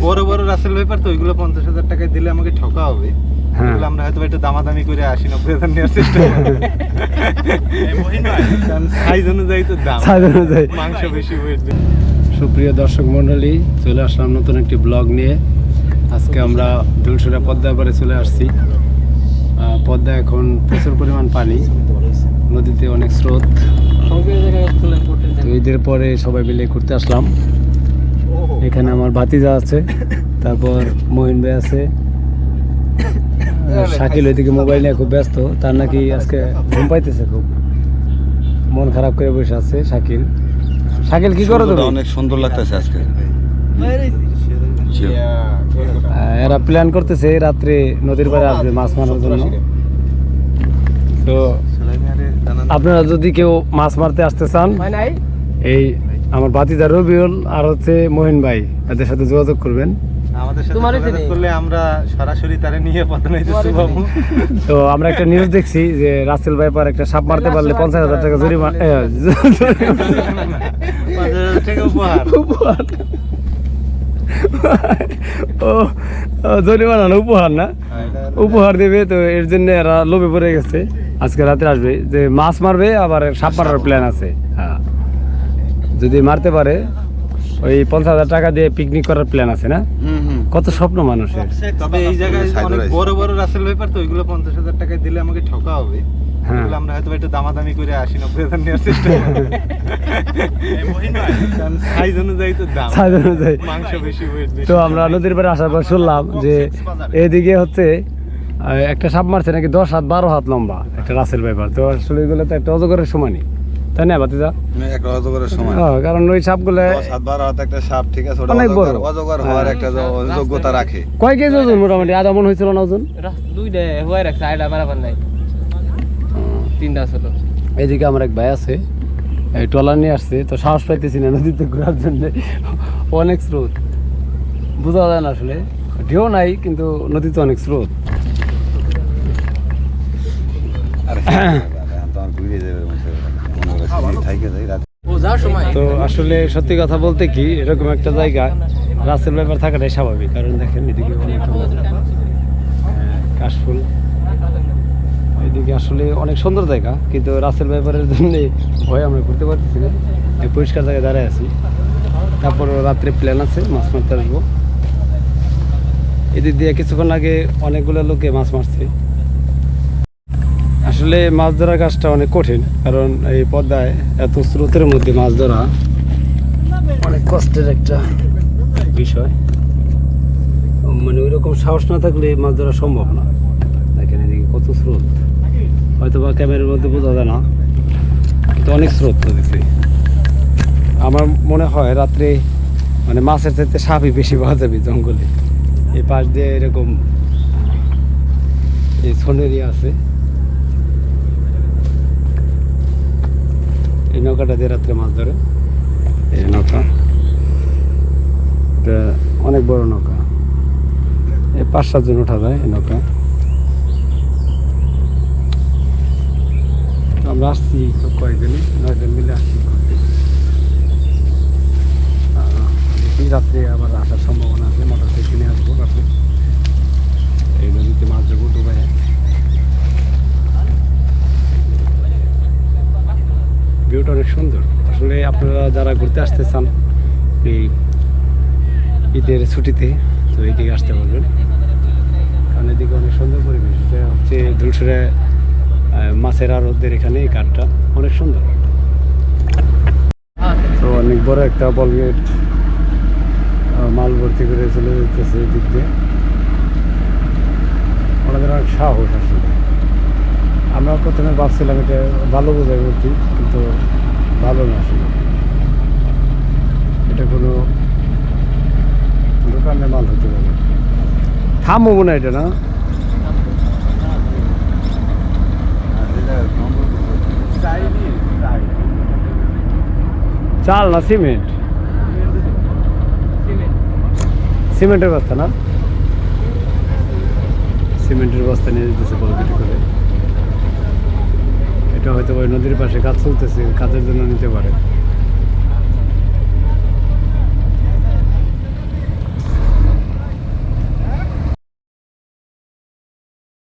বড় বড় রাসেল পেপার তো ওইগুলো পঞ্চাশ হাজার টাকায় দিলে আমাকে ঠকা হবে। হ্যাঁ। আমরা হয়তো একটু দামাদামি করে আশি নব্বই হাজার নেওয়ার চেষ্টা সাইজ অনুযায়ী তো দাম। Size অনুযায়ী। মাংস বেশি ওয়েট সুপ্রিয় দর্শক মন্ডলী চলে আসলাম নতুন একটি ব্লগ নিয়ে। আজকে আমরা দুলসুরা পদ্মা পারে চলে আসছি। আহ, পদ্মা এখন প্রচুর পরিমাণ পানি। নদীতে অনেক স্রোত। ঈদের পরে সবাই মিলে ঘুরতে আসলাম। এখানে আমার ভাতিজা আছে তারপর মহিন ভাই আছে। শাকিল ওইদিকে মোবাইল নিয়ে খুব ব্যস্ত তার নাকি আজকে ঘুম পাইতেছে খুব। মন খারাপ করে বসে আছে শাকিল। শাকিল কি করো তুমি? অনেক সুন্দর লাগতেছে আজকে। এরা প্ল্যান করতেছে রাত্রে নদীর পাড়ে আসবে মাছ মারার জন্য। তো আপনারা যদি কেউ মাছ মারতে আসতে চান এই আমার বাতিদা রবিউল আর হচ্ছে মহিন ভাই এদের সাথে যোগাযোগ করবেন। আমাদের সাথে তোমারই যোগাযোগ চিনি। করলে আমরা সরাসরি তারে নিয়ে পদনাইতে পাবো তো আমরা একটা নিউজ দেখছি যে রাসেল ভাই একটা সাপ মারতে পারলে পঞ্চাশ হাজার টাকা জরিমানা এ, পাঁচ হাজার টাকা উপহার। ও, জরিমানা না উপহার না? উপহার দেবে তো এর জন্য এরা লোভে পড়ে গেছে। আজকে রাতে আসবে। যে মাছ মারবে আবার সাপ মারার প্ল্যান আছে। হ্যাঁ। যদি মারতে পারে ওই পঞ্চাশ হাজার টাকা দিয়ে পিকনিক করার প্ল্যান আছে না? হুম, হুম। কত স্বপ্ন মানুষের। তবে এই জায়গায় সাইজ অনেক বড় বড় রাসেল পেপার তো ওইগুলো পঞ্চাশ হাজার টাকায় দিলে আমাকে ঠকা হবে। হ্যাঁ। আমরা হয়তো একটু দামাদামি করে আশি নব্বই হাজার নেওয়ার চেষ্টা সাইজ অনুযায়ী তো দাম। Size অনুযায়ী। মাংস বেশি তো আমরা নদীর পাড়ে আসার পর শুনলাম যে এদিকে হচ্ছে আহ, একটা সাপ মারছে নাকি দশ হাত বারো হাত লম্বা একটা রাসেল ব্যাপার তো আসলে এগুলো তো একটা অজগরের সমানই। তাই না বাতিদা একটা অজগরের সময়। হ্যাঁ, কারণ ওই সাপগুলো দশ বারো হাত একটা সাপ ঠিক আছে অনেক বড়। অজগর অজগর হওয়ার হ্যাঁ। একটা যোগ্যতা রাখে। কয় কেজি ওজন মোটামুটি? আধা মন হয়েছিল না ওজন? দুইটা হয়ে রাখছে আইডা বারাবার নাই। তিনটা ছিল। এদিকে আমার এক ভাই আছে এই ট্রলার নিয়ে আসছে তো সাহস পাইতেছি না নদীতে ঘোরার জন্য। অনেক স্রোত। বোঝা যায় না আসলে। ঢেউ নাই কিন্তু নদীতে অনেক স্রোত। আর ঘুরে যাবে তো আসলে সত্যি কথা বলতে কি, এরকম একটা জায়গা রাসেল ব্যাপার থাকাটাই স্বাভাবিক। কারণ দেখেন, এদিকে অনেক কাশফুল। এদিকে আসলে অনেক সুন্দর জায়গা, কিন্তু রাসেল ব্যাপারের জন্য ভয় আমরা ঘুরতে পারতেছি না। এই পরিষ্কার জায়গায় দাঁড়ায় আছি। তারপর রাত্রে প্ল্যান আছে, মাছ মারতে আসব। এদিক দিয়ে কিছুক্ষণ আগে অনেকগুলো লোকে মাছ মারছে। আসলে মাছ ধরার কাজটা অনেক কঠিন, কারণ এই পদ্মায় এত স্রোতের মধ্যে মাছ ধরা অনেক কষ্টের একটা বিষয়। মানে ওই রকম সাহস না থাকলে মাছ ধরা সম্ভব না। দেখেন এদিকে কত স্রোত। হয়তো বা ক্যামেরার মধ্যে বোঝা যায় না, কিন্তু অনেক স্রোত নদীতে আমার মনে হয় রাত্রে মানে মাছের চাইতে সাপই বেশি পাওয়া যাবে জঙ্গলে। এই পাশ দিয়ে এরকম এই সোনেরিয়া আছে। এই নৌকাটা দিয়ে রাত্রে মাছ ধরে। এই নৌকা। এটা অনেক বড় নৌকা। এই পাঁচ সাতজন ওঠা যায় এই নৌকা আমরা আসছি কয়েকজনই নয়জন মিলে আসছি। রাত্রে আবার আসার সম্ভাবনা আছে মোটর সাইকেল নিয়ে আসব রাত্রে এই নদীতে মাছ যাব ডুবাই ভিউটা অনেক সুন্দর। আসলে আপনারা যারা ঘুরতে আসতে চান, এই ঈদের ছুটিতে, তো এইদিকে আসতে পারবেন। কারণ এদিকে অনেক সুন্দর পরিবেশ। এটা হচ্ছে ধুলসুরে মাছের আড়তদের এখানে এই কাঠটা অনেক সুন্দর। তো অনেক বড় একটা বলগেট মাল ভর্তি করে চলে যেতেছে এদিক দিয়ে। ওনাদের অনেক সাহস আসলে। আমরা প্রথমে ভাবছিলাম এটা ভালো বোঝায় বলছি কিন্তু ভালো না। এটা কোনো দোকানে মাল হতে পারে। থামবো মনে এটা না? চাল না সিমেন্ট? সিমেন্টের বস্তা না? সিমেন্টের বস্তা নিয়ে যেতেছে বলকেটে করে। এটা হয়তো ওই নদীর পাশে গাছ চলতেছে কাজের জন্য নিতে পারে।